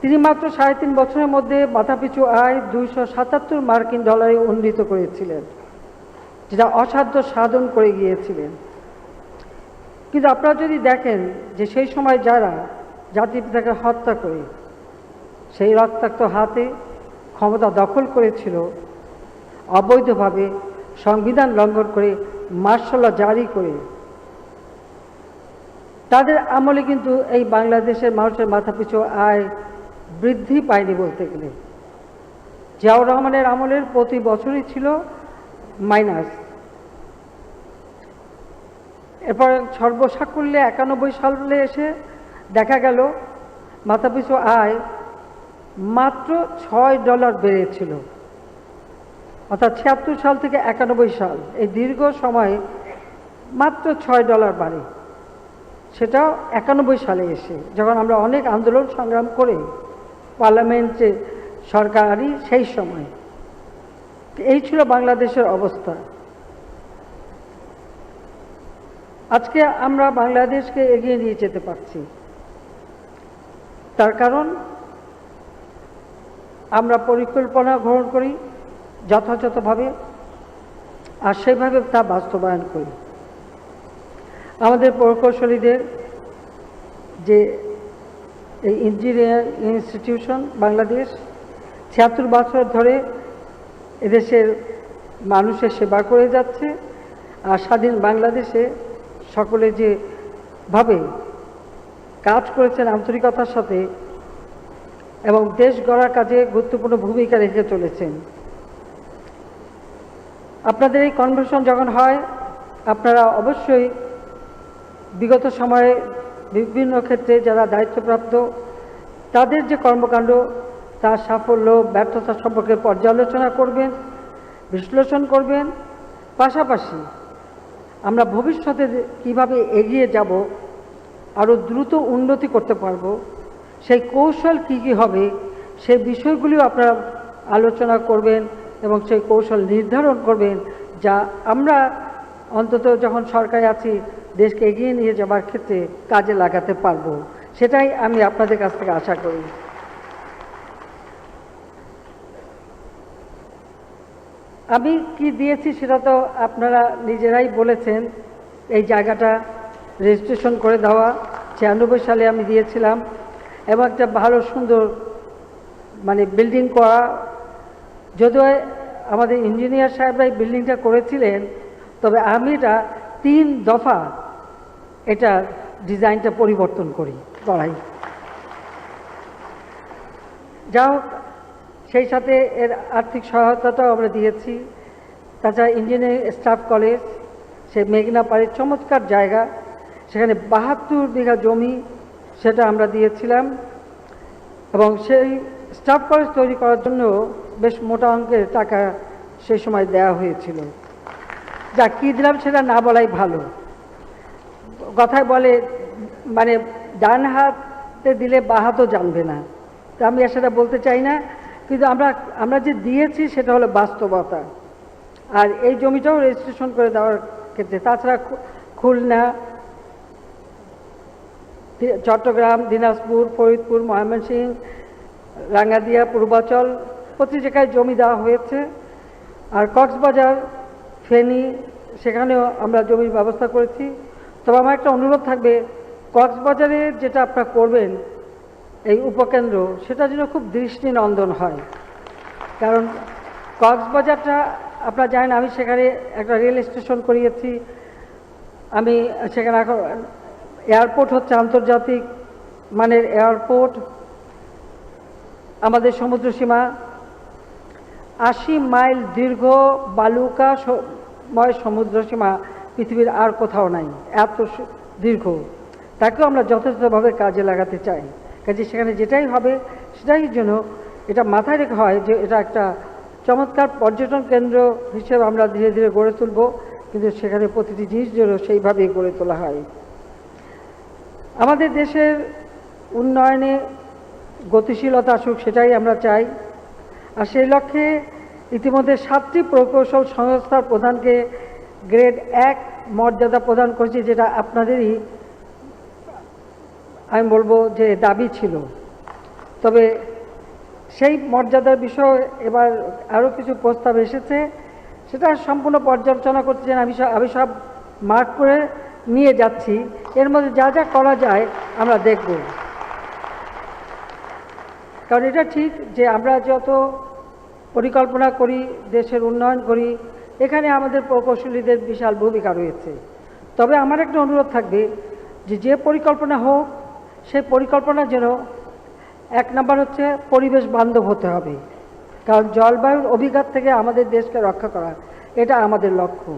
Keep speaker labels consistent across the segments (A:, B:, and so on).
A: তিনি মাত্র সাড়ে তিন বছরের মধ্যে মাথাপিছু আয় দুইশো সাতাত্তর মার্কিন ডলারে উন্নীত করেছিলেন, যেটা অসাধ্য সাধন করে গিয়েছিলেন। কিন্তু আপনারা যদি দেখেন যে সেই সময় যারা জাতির পিতাকে হত্যা করে, সেই রক্তাক্ত হাতে ক্ষমতা দখল করেছিল, অবৈধভাবে সংবিধান লঙ্ঘন করে মার্শাল্লা জারি করে, তাদের আমলে কিন্তু এই বাংলাদেশের মানুষের মাথাপিছু আয় বৃদ্ধি পায়নি বলতে গেলে। জিয়াউর রহমানের আমলের প্রতি বছরই ছিল মাইনাস। এরপর সর্বসাকুল্যে একানব্বই সালে এসে দেখা গেল, মাথাপিছু আয় মাত্র ছয় ডলার বেড়েছিল। অর্থাৎ ছিয়াত্তর সাল থেকে একানব্বই সাল, এই দীর্ঘ সময়ে মাত্র ছয় ডলার বাড়ে। সেটাও একানব্বই সালে এসে, যখন আমরা অনেক আন্দোলন সংগ্রাম করে পার্লামেন্টে সরকারি সেই সময়। এই ছিল বাংলাদেশের অবস্থা। আজকে আমরা বাংলাদেশকে এগিয়ে নিয়ে যেতে পারছি। তার কারণ, আমরা পরিকল্পনা গ্রহণ করি যথাযথভাবে আর সেইভাবে তা বাস্তবায়ন করি। আমাদের প্রকৌশলীদের যে এই ইঞ্জিনিয়ার ইনস্টিটিউশন বাংলাদেশ। ছিয়াত্তর বছর ধরে এদেশের মানুষের সেবা করে যাচ্ছে আর স্বাধীন বাংলাদেশে সকলে যে ভাবে কাজ করেছেন আন্তরিকতার সাথে এবং দেশ গড়ার কাজে গুরুত্বপূর্ণ ভূমিকা রেখে চলেছেন। আপনাদের এই কনভেনশন যখন হয়, আপনারা অবশ্যই বিগত সময়ে বিভিন্ন ক্ষেত্রে যারা দায়িত্বপ্রাপ্ত, তাদের যে কর্মকাণ্ড, তার সাফল্য, ব্যর্থতা সম্পর্কে পর্যালোচনা করবেন, বিশ্লেষণ করবেন। পাশাপাশি আমরা ভবিষ্যতে কীভাবে এগিয়ে যাব, আরও দ্রুত উন্নতি করতে পারব, সেই কৌশল কি কি হবে সেই বিষয়গুলিও আপনারা আলোচনা করবেন এবং সেই কৌশল নির্ধারণ করবেন, যা আমরা অন্তত যখন সরকারে আছি দেশকে এগিয়ে নিয়ে যাবার ক্ষেত্রে কাজে লাগাতে পারব। সেটাই আমি আপনাদের কাছ থেকে আশা করি। আমি কি দিয়েছি সেটা তো আপনারা নিজেরাই বলেছেন। এই জায়গাটা রেজিস্ট্রেশন করে দেওয়া, ছিয়ানব্বই সালে আমি দিয়েছিলাম। এবং একটা ভালো সুন্দর মানে বিল্ডিং করা। যদিও আমাদের ইঞ্জিনিয়ার সাহেবরাই বিল্ডিংটা করেছিলেন, তবে আমি এটা তিন দফা এটা ডিজাইনটা পরিবর্তন করি করাই যা সেই সাথে এর আর্থিক সহায়তাটাও আমরা দিয়েছি। তাছাড়া ইঞ্জিনিয়ারিং স্টাফ কলেজ, সে মেঘনা পাড়ের চমৎকার জায়গা, সেখানে বাহাত্তর বিঘা জমি সেটা আমরা দিয়েছিলাম। এবং সেই স্টাফ কলেজ তৈরি করার জন্য বেশ মোটা অঙ্কের টাকা সেই সময় দেওয়া হয়েছিল। যা কী দিলাম সেটা না বলাই ভালো। কথায় বলে মানে ডান হাতে দিলে বাঁ হাতও জানবে না। তা আমি আর সেটা বলতে চাই না, কিন্তু আমরা আমরা যে দিয়েছি সেটা হলো বাস্তবতা। আর এই জমিটাও রেজিস্ট্রেশন করে দেওয়ার ক্ষেত্রে, তাছাড়া খুলনা চট্টগ্রাম, দিনাজপুর, ফরিদপুর, ময়মনসিংহ, রাঙ্গাদিয়া, পূর্বাচল, প্রতি জায়গায় জমি দেওয়া হয়েছে। আর কক্সবাজার ফেনী সেখানেও আমরা জমির ব্যবস্থা করেছি। তবে আমার একটা অনুরোধ থাকবে, কক্সবাজারে যেটা আপনারা করবেন, এই উপকেন্দ্র, সেটা যেন খুব দৃষ্টিনন্দন হয়। কারণ কক্সবাজারটা, আপনারা জানেন, আমি সেখানে একটা রেল স্টেশন করিয়েছি। আমি সেখানে এখন এয়ারপোর্ট হচ্ছে আন্তর্জাতিক মানের এয়ারপোর্ট, আমাদের সমুদ্র সীমা আশি মাইল দীর্ঘ বালুকা ময় সমুদ্র সীমা পৃথিবীর আর কোথাও নাই, এত দীর্ঘ। তাকেও আমরা যথাযথভাবে কাজে লাগাতে চাই। কাজে সেখানে যেটাই হবে, সেটাই জন্য এটা মাথায় রেখে হয় যে এটা একটা চমৎকার পর্যটন কেন্দ্র হিসেবে আমরা ধীরে ধীরে গড়ে তুলব, কিন্তু সেখানে প্রতিটি জিনিস যেন সেইভাবেই গড়ে তোলা হয়। আমাদের দেশের উন্নয়নে গতিশীলতা আসুক, সেটাই আমরা চাই। আর সেই লক্ষ্যে ইতিমধ্যে সাতটি প্রকৌশল সংস্থার প্রধানকে গ্রেড এক মর্যাদা প্রদান করেছি, যেটা আপনাদেরই, আমি বলব যে দাবি ছিল। তবে সেই মর্যাদার বিষয়ে এবার আরও কিছু প্রস্তাব এসেছে, সেটা সম্পূর্ণ পর্যালোচনা করছেন আমি সব আমি সব মার্ক করে নিয়ে যাচ্ছি। এর মধ্যে যা যা করা যায় আমরা দেখব। কারণ এটা ঠিক যে আমরা যত পরিকল্পনা করি, দেশের উন্নয়ন করি, এখানে আমাদের প্রকৌশলীদের বিশাল ভূমিকা রয়েছে। তবে আমার একটা অনুরোধ থাকবে যে যে পরিকল্পনা হোক সেই পরিকল্পনা যেন এক নম্বর হচ্ছে পরিবেশ বান্ধব হতে হবে। কারণ জলবায়ুর অভিঘাত থেকে আমাদের দেশকে রক্ষা করা, এটা আমাদের লক্ষ্য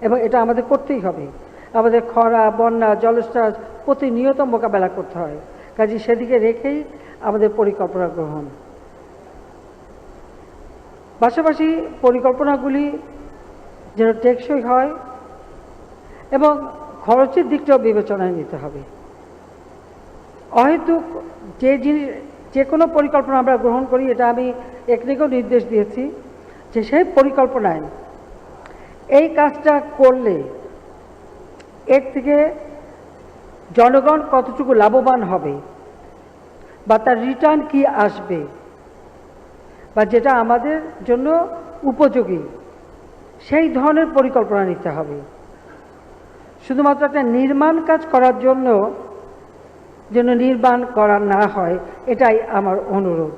A: এবং এটা আমাদের করতেই হবে। আমাদের খরা, বন্যা জলস্রাস প্রতিনিয়ত মোকাবেলা করতে হয়। কাজে সেদিকে রেখেই আমাদের পরিকল্পনা গ্রহণ। পাশাপাশি পরিকল্পনাগুলি যেন টেকসই হয় এবং খরচের দিকটাও বিবেচনায় নিতে হবে। অহেতুক যে জিনিস, যে কোনো পরিকল্পনা আমরা গ্রহণ করি, এটা আমি একনিকেও নির্দেশ দিয়েছি যে সেই পরিকল্পনায় এই কাজটা করলে এর থেকে জনগণ কতটুকু লাভবান হবে বা তার রিটার্ন কি আসবে বা যেটা আমাদের জন্য উপযোগী, সেই ধরনের পরিকল্পনা নিতে হবে। শুধুমাত্র একটা নির্মাণ কাজ করার জন্য যেন নির্মাণ করা না হয়, এটাই আমার অনুরোধ।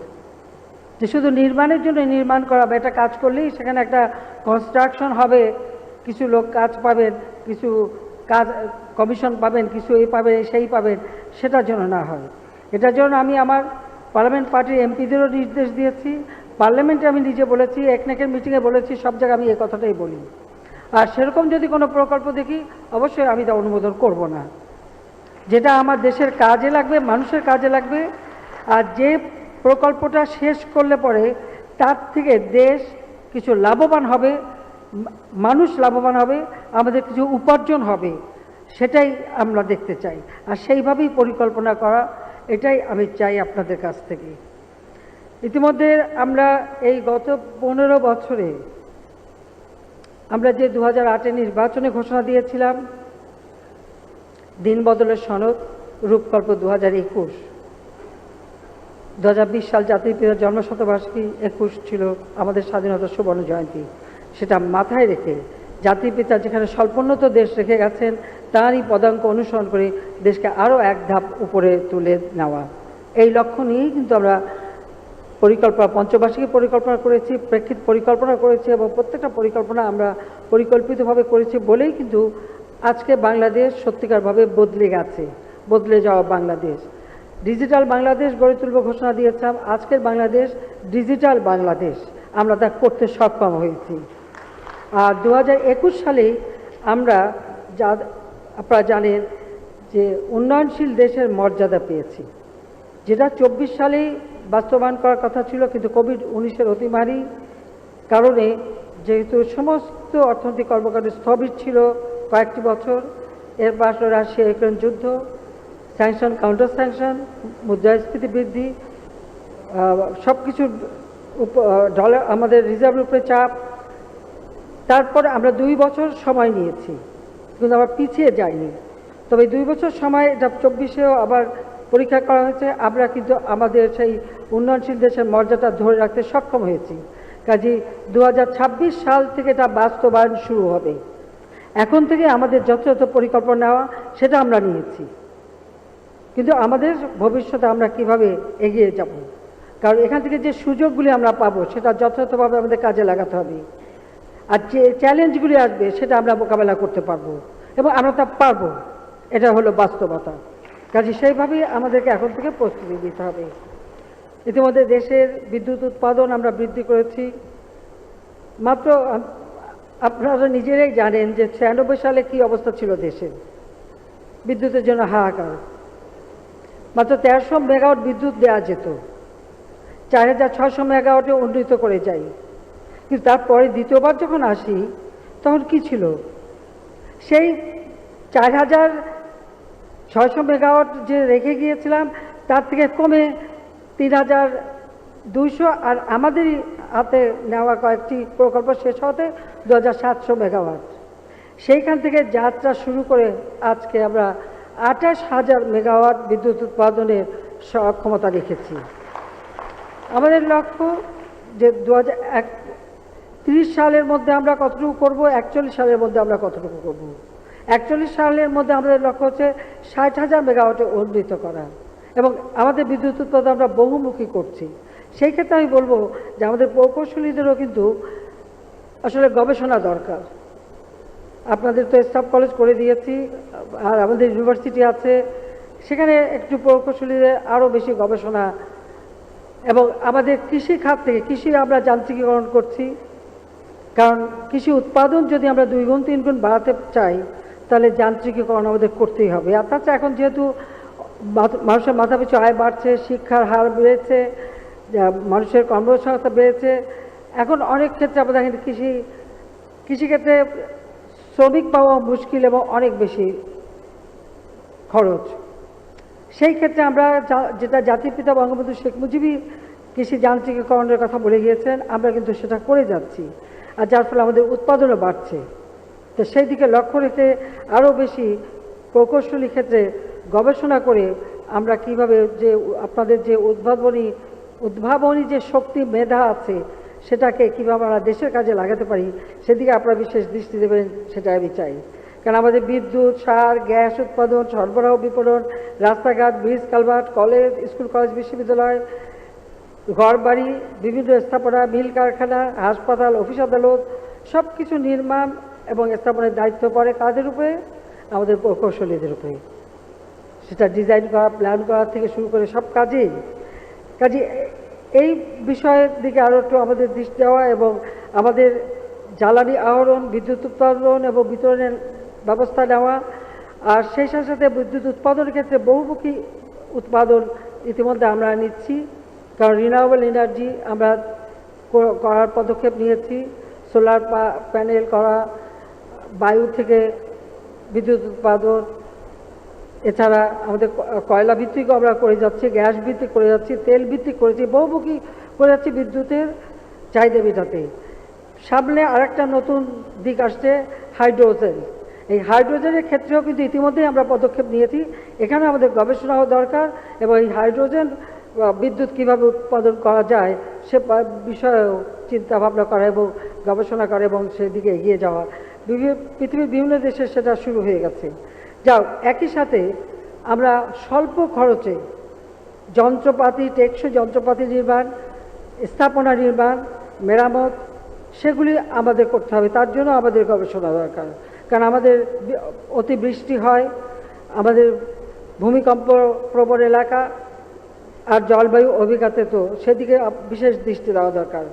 A: যে শুধু নির্মাণের জন্য নির্মাণ করা বা একটা কাজ করলেই সেখানে একটা কনস্ট্রাকশন হবে, কিছু লোক কাজ পাবেন, কিছু কাজ কমিশন পাবেন, কিছু এই পাবেন, সেই পাবেন সেটার জন্য না হয়। এটার জন্য আমি আমার পার্লামেন্ট পার্টির এমপিদেরও নির্দেশ দিয়েছি পার্লামেন্টে আমি নিজে বলেছি একনেকের মিটিংয়ে বলেছি, সব জায়গায় আমি এই কথাটাই বলি। আর সেরকম যদি কোনো প্রকল্প দেখি, অবশ্যই আমি তা অনুমোদন করব না। যেটা আমার দেশের কাজে লাগবে, মানুষের কাজে লাগবে, আর যে প্রকল্পটা শেষ করলে পরে তার থেকে দেশ কিছু লাভবান হবে, মানুষ লাভবান হবে, আমাদের কিছু উপার্জন হবে, সেটাই আমরা দেখতে চাই। আর সেইভাবেই পরিকল্পনা করা, এটাই আমি চাই আপনাদের কাছ থেকে। ইতিমধ্যে আমরা এই গত পনেরো বছরে আমরা যে দু হাজার আটে নির্বাচনে ঘোষণা দিয়েছিলাম দিন বদলের সনদ রূপকল্প দু হাজার একুশ দু সাল জাতির পিতার জন্মশতবার্ষিকী একুশ ছিল আমাদের স্বাধীনতা সুবর্ণ জয়ন্তী। সেটা মাথায় রেখে জাতির পিতা যেখানে স্বল্পোন্নত দেশ রেখে গেছেন, তারই পদাঙ্ক অনুসরণ করে দেশকে আরও এক ধাপ উপরে তুলে নেওয়া। এই লক্ষ্য নিয়েই কিন্তু আমরা পরিকল্পনা, পঞ্চবার্ষিকী পরিকল্পনা করেছি, প্রেক্ষিত পরিকল্পনা করেছি এবং প্রত্যেকটা পরিকল্পনা আমরা পরিকল্পিতভাবে করেছি বলেই কিন্তু আজকে বাংলাদেশ সত্যিকারভাবে বদলে গেছে, বদলে যাওয়া বাংলাদেশ। ডিজিটাল বাংলাদেশ গড়ে তুলব ঘোষণা দিয়েছিলাম, আজকের বাংলাদেশ ডিজিটাল বাংলাদেশ, আমরা তা করতে সক্ষম হয়েছি। আর দু একুশ সালে আমরা যা আপনারা জানেন যে উন্নয়নশীল দেশের মর্যাদা পেয়েছি, যেটা চব্বিশ সালেই বাস্তবায়ন করার কথা ছিল, কিন্তু কোভিড উনিশের অতিমারি কারণে যেহেতু সমস্ত অর্থনৈতিক কর্মকাণ্ড স্থবির ছিল কয়েকটি বছর, এর পাশে রাশিয়া ইউক্রেন যুদ্ধ স্যাংশন কাউন্টার স্যাংশন মুদ্রাস্ফীতি বৃদ্ধি সব কিছুর ডলার আমাদের রিজার্ভের উপরে চাপ। তারপর আমরা দুই বছর সময় নিয়েছি, কিন্তু আমরা পিছিয়ে যাইনি। তবে দুই বছর সময়, এটা চব্বিশেও আবার পরীক্ষা করা হয়েছে। আমরা কিন্তু আমাদের সেই উন্নয়নশীল দেশের মর্যাদা ধরে রাখতে সক্ষম হয়েছি। কাজী দু হাজার ছাব্বিশ সাল থেকে এটা বাস্তবায়ন শুরু হবে। এখন থেকে আমাদের যথাযথ পরিকল্পনা নেওয়া, সেটা আমরা নিয়েছি। কিন্তু আমাদের ভবিষ্যতে আমরা কীভাবে এগিয়ে যাব? কারণ এখান থেকে যে সুযোগগুলি আমরা পাবো, সেটা যথাযথভাবে আমাদের কাজে লাগাতে হবে। আর যে চ্যালেঞ্জগুলি আসবে, সেটা আমরা মোকাবেলা করতে পারব। এবং আমরা তা পারব। এটা হলো বাস্তবতা। কাজে সেইভাবেই আমাদেরকে এখন থেকে প্রস্তুতি দিতে হবে। ইতিমধ্যে দেশের বিদ্যুৎ উৎপাদন আমরা বৃদ্ধি করেছি। মাত্র আপনারা নিজেরাই জানেন যে ছিয়ানব্বই সালে কি অবস্থা ছিল দেশের বিদ্যুতের জন্য হাহাকার। মাত্র তেরোশো মেগাওয়াট বিদ্যুৎ দেওয়া যেত। চার হাজার ছশো মেগাওয়াটে উন্নীত করে যাই। কিন্তু তারপরে দ্বিতীয়বার যখন আসি, তখন কি ছিল? সেই চার হাজার ছয়শো মেগাওয়াট যে রেখে গিয়েছিলাম, তার থেকে কমে তিন হাজার দুইশো, আর আমাদেরই হাতে নেওয়া কয়েকটি প্রকল্প শেষ হতে দু হাজার সাতশো মেগাওয়াট। সেইখান থেকে যাত্রা শুরু করে আজকে আমরা আঠাশ হাজার মেগাওয়াট বিদ্যুৎ উৎপাদনের সক্ষমতা রেখেছি আমাদের লক্ষ্য যে দু হাজার সালের মধ্যে আমরা কতটুকু করব, একচল্লিশ সালের মধ্যে আমরা কতটুকু করব? একচল্লিশ সালের মধ্যে আমাদের লক্ষ্য হচ্ছে ষাট হাজার মেগাওয়াটে উন্নীত করা। এবং আমাদের বিদ্যুৎ উৎপাদন আমরা বহুমুখী করছি। সেই ক্ষেত্রে আমি বলব যে আমাদের প্রকৌশলীদেরও কিন্তু আসলে গবেষণা দরকার। আপনাদের তো স্টাফ কলেজ করে দিয়েছি, আর আমাদের ইউনিভার্সিটি আছে। সেখানে একটু প্রকৌশলীদের আরও বেশি গবেষণা এবং আমাদের কৃষি খাত থেকে কৃষি আমরা যান্ত্রিকীকরণ করছি। কারণ কৃষি উৎপাদন যদি আমরা দুই গুণ, তিন গুণ বাড়াতে চাই তাহলে যান্ত্রিকীকরণ আমাদের করতেই হবে। আর তাছাড়া এখন যেহেতু মাথ- মানুষের মাথাপিছু আয় বাড়ছে, শিক্ষার হার বেড়েছে মানুষের কর্মসংস্থা বেড়েছে, এখন অনেক ক্ষেত্রে আমরা দেখেন কৃষি, কৃষিক্ষেত্রে শ্রমিক পাওয়া মুশকিল এবং অনেক বেশি খরচ। সেই ক্ষেত্রে আমরা যেটা জাতির পিতা বঙ্গবন্ধু শেখ মুজিবই কৃষি যান্ত্রিকীকরণের কথা বলে গিয়েছেন, আমরা কিন্তু সেটা করে যাচ্ছি। আর যার ফলে আমাদের উৎপাদনও বাড়ছে। তো সেই দিকে লক্ষ্য রেখে আরও বেশি প্রকৌশলী ক্ষেত্রে গবেষণা করে আমরা কীভাবে যে আপনাদের যে উদ্ভাবনী উদ্ভাবনী যে শক্তি মেধা আছে, সেটাকে কীভাবে আমরা দেশের কাজে লাগাতে পারি, সেদিকে আপনারা বিশেষ দৃষ্টি দেবেন, সেটা আমি চাই। কারণ আমাদের বিদ্যুৎ, সার, গ্যাস উৎপাদন, সরবরাহ বিপণন, রাস্তাঘাট, bridge culvert, college, school, college, বিশ্ববিদ্যালয় ঘর বাড়ি বিভিন্ন স্থাপনা, মিল কারখানা, হাসপাতাল, অফিস আদালত সব কিছু নির্মাণ এবং স্থাপনের দায়িত্ব পড়ে কাদের উপরে? আমাদের প্রকৌশলীদের উপরে। সেটা ডিজাইন করা প্ল্যান করা থেকে শুরু করে সব কাজেই। কাজে এই বিষয়ের দিকে আরও একটু আমাদের দৃষ্টি দেওয়া এবং আমাদের জ্বালানি আহরণ, বিদ্যুৎ উৎপাদন এবং বিতরণের ব্যবস্থা নেওয়া, আর সেই সাথে সাথে বিদ্যুৎ উৎপাদনের ক্ষেত্রে বহুমুখী উৎপাদন ইতিমধ্যে আমরা নিচ্ছি। কারণ রিনিউয়েবল এনার্জি আমরা করার পদক্ষেপ নিয়েছি। সোলার প্যানেল করা বায়ু থেকে বিদ্যুৎ উৎপাদন, এছাড়া আমাদের কয়লা ভিত্তিকও আমরা করে যাচ্ছি, গ্যাস ভিত্তিক করে যাচ্ছি, তেল ভিত্তিক করেছি, বহুমুখী করে যাচ্ছি বিদ্যুতের চাহিদা মেটাতে। সামনে আরেকটা নতুন দিক আসছে, হাইড্রোজেন। এই হাইড্রোজেনের ক্ষেত্রেও কিন্তু ইতিমধ্যেই আমরা পদক্ষেপ নিয়েছি। এখানে আমাদের গবেষণা হওয়া দরকার এবং এই হাইড্রোজেন বিদ্যুৎ কীভাবে উৎপাদন করা যায় সে বিষয়েও চিন্তা ভাবনা করা এবং গবেষণা করা এবং সেদিকে এগিয়ে যাওয়া। পৃথিবীর বিভিন্ন দেশে সেটা শুরু হয়ে গেছে। যাও, একই সাথে আমরা স্বল্প খরচে যন্ত্রপাতি, টেকসই যন্ত্রপাতি নির্মাণ, স্থাপনা নির্মাণ, মেরামত, সেগুলি আমাদের করতে হবে। তার জন্য আমাদের গবেষণা দরকার। কারণ আমাদের বি- অতিবৃষ্টি হয়, আমাদের ভূমিকম্প প্রবণ এলাকা আর জলবায়ু অভিজ্ঞতা তো সেদিকে বিশেষ দৃষ্টি দেওয়া দরকার।